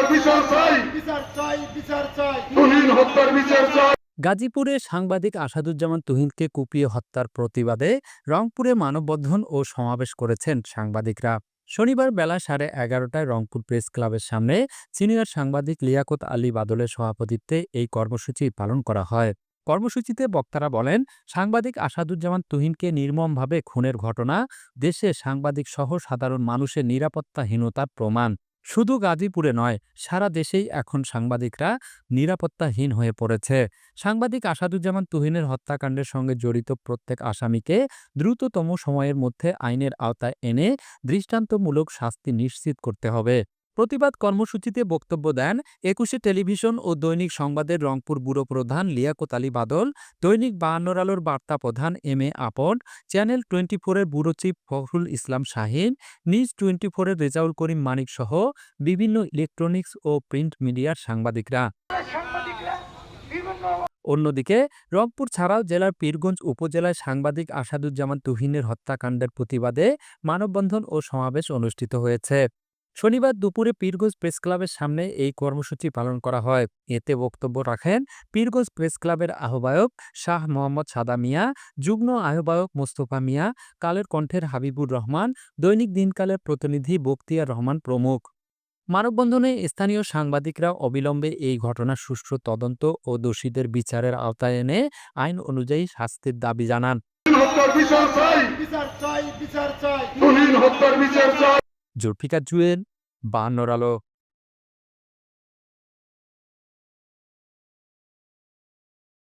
হত্যার বিচার চাই। বিচার চাই বিচার চাই। তুহিন হত্যার বিচার চাই। গাজীপুরে সাংবাদিক আসাদুজ্জামান তুহিনকে কুপিয়ে হত্যার প্রতিবাদে রংপুরে মানববন্ধন ও সমাবেশ করেছেন সাংবাদিকরা। শনিবার বেলা সাড়ে এগারোটায় রংপুর প্রেস ক্লাবের সামনে সিনিয়র সাংবাদিক লিয়াকত আলী বাদলের সভাপতিত্বে এই কর্মসূচি পালন করা হয়। কর্মসূচিতে বক্তারা বলেন সাংবাদিক আসাদুজ্জামান তুহিনকে নির্মমভাবে খুনের ঘটনা দেশে সাংবাদিক সহ সাধারণ মানুষের নিরাপত্তাহীনতার প্রমাণ। শুধু গাজীপুরে নয়, সারা দেশেই এখন সাংবাদিকরা নিরাপত্তাহীন হয়ে পড়েছে। সাংবাদিক আসাদুজ্জামান তুহিনের হত্যাকাণ্ডের সঙ্গে জড়িত প্রত্যেক আসামিকে দ্রুততম সময়ের মধ্যে আইনের আওতায় এনে দৃষ্টান্তমূলক শাস্তি নিশ্চিত করতে হবে। প্রতিবাদ কর্মসূচিতে বক্তব্য দেন একুশে টেলিভিশন ও দৈনিক সংবাদের রংপুর ব্যুরো প্রধান লিয়াকত আলী বাদল, দৈনিক বায়ান্নর আলোর বার্তা প্রধান M A Apon channel twenty ফোরের bureau chief Fakhrul Islam Shahin, news twenty ফোরের রেজাউল করিম মানিক সহ বিভিন্ন ইলেকট্রনিক্স ও প্রিন্ট মিডিয়ার সাংবাদিকরা। অন্যদিকে, রংপুর ছাড়াও জেলার পীরগঞ্জ উপজেলায় সাংবাদিক আসাদুজ্জামান তুহিনের হত্যাকাণ্ডের প্রতিবাদে মানববন্ধন ও সমাবেশ অনুষ্ঠিত হয়েছে। শনিবার দুপুরে পীরগঞ্জ প্রেস ক্লাবের সামনে এই কর্মসূচি পালন করা হয়। এতে বক্তব্য রাখেন পীরগঞ্জ প্রেস ক্লাবের আহ্বায়ক শাহ মোহাম্মদ সাদা মিয়া, যুগ্ম আহ্বায়ক মোস্তফা মিয়া, কালের কণ্ঠের হাবিবুর রহমান, দৈনিক দিনকালের প্রতিনিধি বক্তিয়ার রহমান প্রমুখ। মানববন্ধনে স্থানীয় সাংবাদিকরা অবিলম্বে এই ঘটনার সুষ্ঠু তদন্ত ও দোষীদের বিচারের আওতায় এনে আইন অনুযায়ী শাস্তির দাবি জানান। বিচার চাই। জুলফিকার জুয়েল বাহান্নর আলো